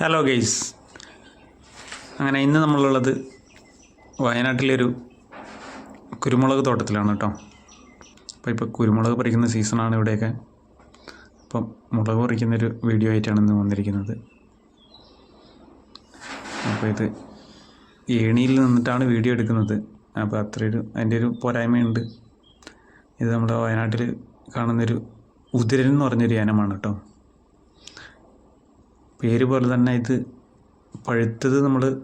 Hello guys അങ്ങനെ ഇന്ന് നമ്മളുള്ളത് വയനാട്ടിലൊരു കുരുമുളക് തോട്ടത്തിലാണ് കേട്ടോ. അപ്പോൾ ഇപ്പോൾ കുരുമുളക് പറിക്കുന്ന സീസണാണ് ഇവിടെയൊക്കെ. അപ്പം മുളക് പറിക്കുന്നൊരു വീഡിയോ ആയിട്ടാണ് ഇന്ന് വന്നിരിക്കുന്നത്. അപ്പോൾ ഇത് ഏണിയിൽ നിന്നിട്ടാണ് വീഡിയോ എടുക്കുന്നത്. അപ്പോൾ അത്രയൊരു അതിന്റെ ഒരു പോരായ്മയുണ്ട്. ഇത് നമ്മുടെ വയനാട്ടിൽ കാണുന്നൊരു ഉതിരൻ എന്ന് പറഞ്ഞൊരു ഇനമാണ് കേട്ടോ. പേര് പോലെ തന്നെ ഇത് പഴുത്തത് നമ്മൾ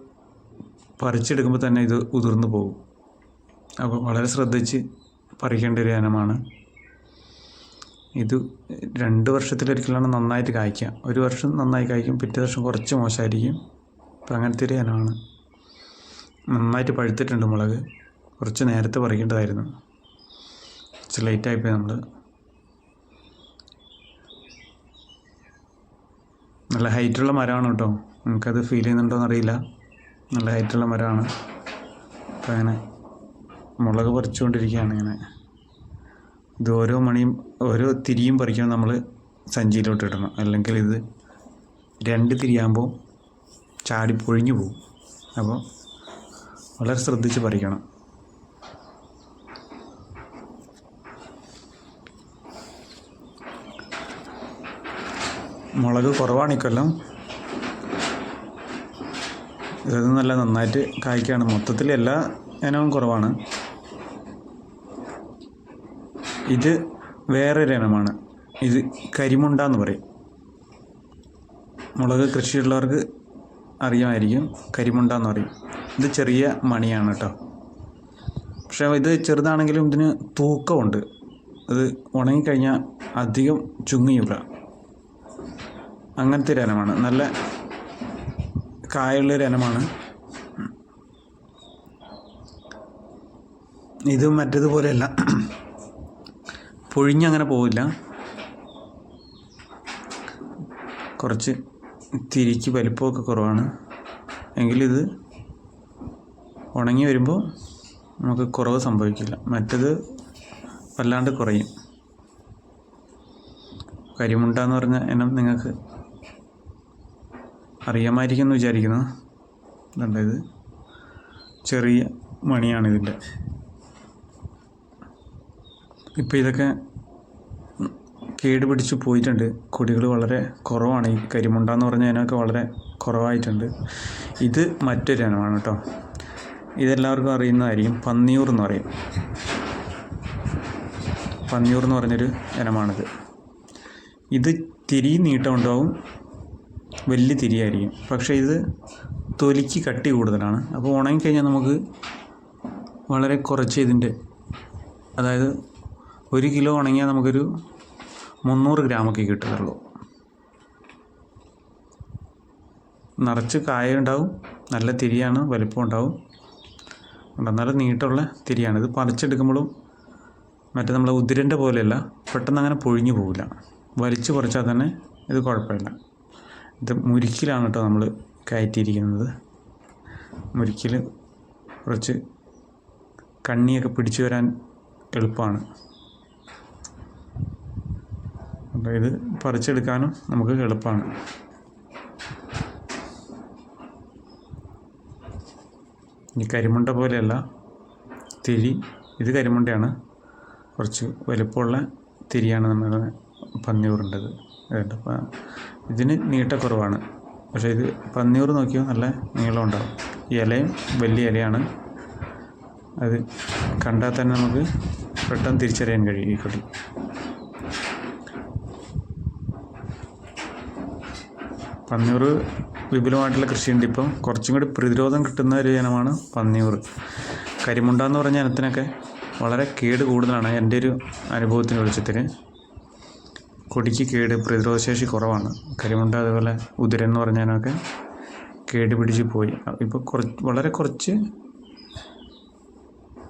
പറിച്ചെടുക്കുമ്പോൾ തന്നെ ഇത് ഉതിർന്നു പോകും. അപ്പോൾ വളരെ ശ്രദ്ധിച്ച് പറിക്കേണ്ട ഒരു ഇനമാണ്. ഇത് രണ്ട് വർഷത്തിലൊരിക്കലാണ് നന്നായിട്ട് കായ്ക്കുക. ഒരു വർഷം നന്നായി കായ്ക്കും പിറ്റേ വർഷം കുറച്ച് മോശമായിരിക്കും. അപ്പം അങ്ങനത്തെ ഒരു ഇനമാണ്. നന്നായിട്ട് പഴുത്തിട്ടുണ്ട് മുളക്. കുറച്ച് നേരത്തെ പറിക്കേണ്ടതായിരുന്നു. കുറച്ച് ലേറ്റായിപ്പോയി നമ്മൾ നല്ല ഹൈറ്റുള്ള മരമാണ് കേട്ടോ. നമുക്കത് ഫീൽ ചെയ്യുന്നുണ്ടോയെന്ന് അറിയില്ല നല്ല ഹൈറ്റുള്ള മരമാണ്. അപ്പം അങ്ങനെ മുളക് പറിച്ചുകൊണ്ടിരിക്കുകയാണ് ഇങ്ങനെ. ഇത് ഓരോ മണിയും ഓരോ തിരിയും പറിക്കുമ്പോൾ നമ്മൾ സഞ്ചിയിലോട്ട് ഇടണം. അല്ലെങ്കിൽ ഇത് രണ്ട് തിരിയാകുമ്പോൾ ചാടി പൊഴിഞ്ഞു പോകും. അപ്പോൾ വളരെ ശ്രദ്ധിച്ച് പറിക്കണം. മുളക് കുറവാണ് ഇക്കൊല്ലം. ഇത് നല്ല നന്നായിട്ട് കായ്ക്കുകയാണ് മൊത്തത്തിൽ എല്ലാ ഇനവും കുറവാണ്. ഇത് വേറൊരു ഇനമാണ്. ഇത് കരിമുണ്ട എന്ന് പറയും. മുളക് കൃഷിയുള്ളവർക്ക് അറിയാമായിരിക്കും. കരിമുണ്ട എന്ന് പറയും. ഇത് ചെറിയ മണിയാണ് കേട്ടോ. പക്ഷേ ഇത് ചെറുതാണെങ്കിലും ഇതിന് തൂക്കമുണ്ട്. അത് ഉണങ്ങിക്കഴിഞ്ഞാൽ അധികം ചുങ്ങിയൂല അങ്ങനത്തെ ഒരു ഇനമാണ്. നല്ല കായുള്ളൊരു ഇനമാണ്. ഇത് മറ്റേതുപോലെയല്ല പൊഴിഞ്ഞങ്ങനെ പോവില്ല. കുറച്ച് തിരിക്ക് വലിപ്പമൊക്കെ കുറവാണ്. എങ്കിലിത് ഉണങ്ങി വരുമ്പോൾ നമുക്ക് കുറവ് സംഭവിക്കില്ല. മറ്റത് വല്ലാണ്ട് കുറയും. കരിമുണ്ട എന്ന് പറഞ്ഞ ഇനം നിങ്ങൾക്ക് അറിയാമായിരിക്കും എന്ന് വിചാരിക്കുന്നു കണ്ടത് ചെറിയ മണിയാണ് ഇതിന്റെ. ഇപ്പോൾ ഇതൊക്കെ കേട് പിടിച്ച് പോയിട്ടുണ്ട്. കൊടികൾ വളരെ കുറവാണ്. ഈ കരിമുണ്ട എന്ന് പറഞ്ഞ അതിനൊക്കെ വളരെ കുറവായിട്ടുണ്ട്. ഇത് മറ്റൊരു ഇനമാണ് കേട്ടോ. ഇതെല്ലാവർക്കും അറിയുന്നതായിരിക്കും. പന്നിയൂർ എന്ന് പറയും. പന്നിയൂർ എന്ന് പറഞ്ഞൊരു ഇനമാണിത്. ഇത് തിരി നീട്ടമുണ്ടാവും. വലിയ തിരിയായിരിക്കും. പക്ഷേ ഇത് തൊലിക്ക് കട്ടി കൂടുതലാണ്. അപ്പോൾ ഉണങ്ങിക്കഴിഞ്ഞാൽ നമുക്ക് വളരെ കുറച്ച് ഇതിന്റെ അതായത് ഒരു കിലോ ഉണങ്ങിയാൽ നമുക്കൊരു മുന്നൂറ് ഗ്രാമൊക്കെ കിട്ടുന്നുള്ളൂ നിറച്ച് കായ ഉണ്ടാവും നല്ല തിരിയാണ് വലിപ്പം ഉണ്ടാവും. നല്ല നീട്ടമുള്ള തിരിയാണ്. ഇത് പറിച്ചെടുക്കുമ്പോഴും മറ്റേ നമ്മളെ ഉതിരന്റെ പോലെയല്ല പെട്ടെന്ന് അങ്ങനെ പൊഴിഞ്ഞു പോവില്ല. വലിച്ചു പറിച്ചാൽ തന്നെ ഇത് കുഴപ്പമില്ല. ഇത് മുരിക്കിലാണ് കേട്ടോ നമ്മൾ കയറ്റിയിരിക്കുന്നത്. മുരിക്കിൽ കുറച്ച് കണ്ണിയൊക്കെ പിടിച്ചു വരാൻ എളുപ്പമാണ്. അപ്പോൾ ഇത് പറിച്ചെടുക്കാനും നമുക്ക് എളുപ്പമാണ്. ഈ കരിമുണ്ട പോലെയല്ല തിരി. ഇത് കരിമുണ്ടയാണ്. കുറച്ച് വലുപ്പമുള്ള തിരിയാണ് നമ്മൾ പന്നിയൂറിന്റെത്. അതുകൊണ്ട് അപ്പോൾ ഇതിന് നീട്ടക്കുറവാണ് പക്ഷേ ഇത് പന്നിയൂർ നോക്കിയാൽ നല്ല നീളം ഉണ്ടാകും ഈ ഇലയും വലിയ ഇലയാണ്. അത് കണ്ടാൽ തന്നെ നമുക്ക് പെട്ടെന്ന് തിരിച്ചറിയാൻ കഴിയും ഈ കൊടി പന്നിയൂർ വിപുലമായിട്ടുള്ള കൃഷിയുണ്ട്. ഇപ്പം കുറച്ചും കൂടി പ്രതിരോധം കിട്ടുന്ന ഒരു ഇനമാണ് പന്നിയൂർ. കരിമുണ്ട എന്ന് പറഞ്ഞ ഇനത്തിനൊക്കെ വളരെ കേട് കൂടുതലാണ് എന്റെ ഒരു അനുഭവത്തിന് വെളിച്ചത്തിൽ. കൊടിക്ക് കേട് പ്രതിരോധശേഷി കുറവാണ്. കരിമുണ്ട അതുപോലെ ഉതിരൻ എന്ന് പറഞ്ഞതിനൊക്കെ കേട് പിടിച്ച് പോയി. ഇപ്പോൾ കുറച്ച് വളരെ കുറച്ച്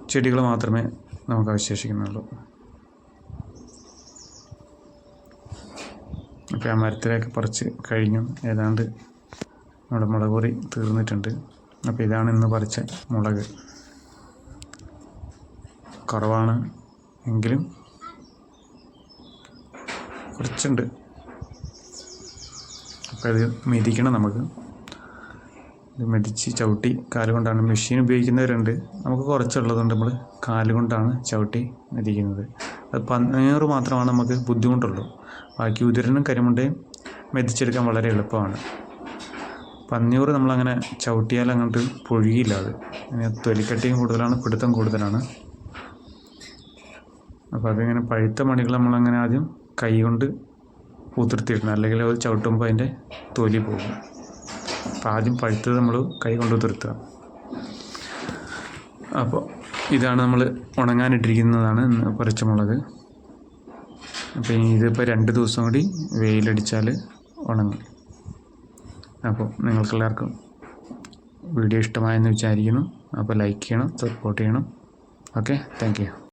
ചെടികൾ മാത്രമേ നമുക്ക് അവശേഷിക്കുന്നുള്ളൂ. അപ്പോൾ ആ മരത്തിലേക്ക് പറിച്ച് കഴിഞ്ഞു. ഏതാണ്ട് നമ്മുടെ മുളക് പൊറി തീർന്നിട്ടുണ്ട്. അപ്പോൾ ഇതാണ് ഇന്ന് പറിച്ച മുളക്. കുറവാണ് എങ്കിലും കുറച്ചുണ്ട്. അപ്പോൾ അത് മെതിക്കണം നമുക്ക്. ഇത് മെതിച്ച് ചവിട്ടി കാലുകൊണ്ടാണ് മെഷീൻ ഉപയോഗിക്കുന്നവരുണ്ട്. നമുക്ക് കുറച്ചുള്ളതുകൊണ്ട് നമ്മൾ കാലുകൊണ്ടാണ് ചവിട്ടി മെതിക്കുന്നത്. അത് പന്നീറ് മാത്രമാണ് നമുക്ക് ബുദ്ധിമുട്ടുള്ളൂ. ബാക്കി ഉതിരനും കരിമുണ്ടയും മെതിച്ചെടുക്കാൻ വളരെ എളുപ്പമാണ്. പന്നിയൂറ് നമ്മളങ്ങനെ ചവിട്ടിയാൽ അങ്ങോട്ട് പൊഴിയില്ല അത്. അങ്ങനെ തൊലിക്കട്ടിയും കൂടുതലാണ് പിടുത്തം കൂടുതലാണ്. അപ്പോൾ അതിങ്ങനെ പഴുത്ത മണികൾ നമ്മളങ്ങനെ ആദ്യം കൈ കൊണ്ട് ഉതിർത്തിയിടണം. അല്ലെങ്കിൽ അത് ചവിട്ടുമ്പോൾ അതിന്റെ തൊലി പോകും. അപ്പോൾ ആദ്യം പഴുത്തത് നമ്മൾ കൈ കൊണ്ട് ഉതിർത്തുക. അപ്പോൾ ഇതാണ് നമ്മൾ ഉണങ്ങാനിട്ടിരിക്കുന്നതാണ് പറിച്ചമുളക്. അപ്പോൾ ഇതിപ്പോൾ രണ്ട് ദിവസം കൂടി വെയിലടിച്ചാൽ ഉണങ്ങും. അപ്പോൾ നിങ്ങൾക്കെല്ലാവർക്കും വീഡിയോ ഇഷ്ടമായെന്ന് വിചാരിക്കുന്നു. അപ്പോൾ ലൈക്ക് ചെയ്യണം സപ്പോർട്ട് ചെയ്യണം. Okay thank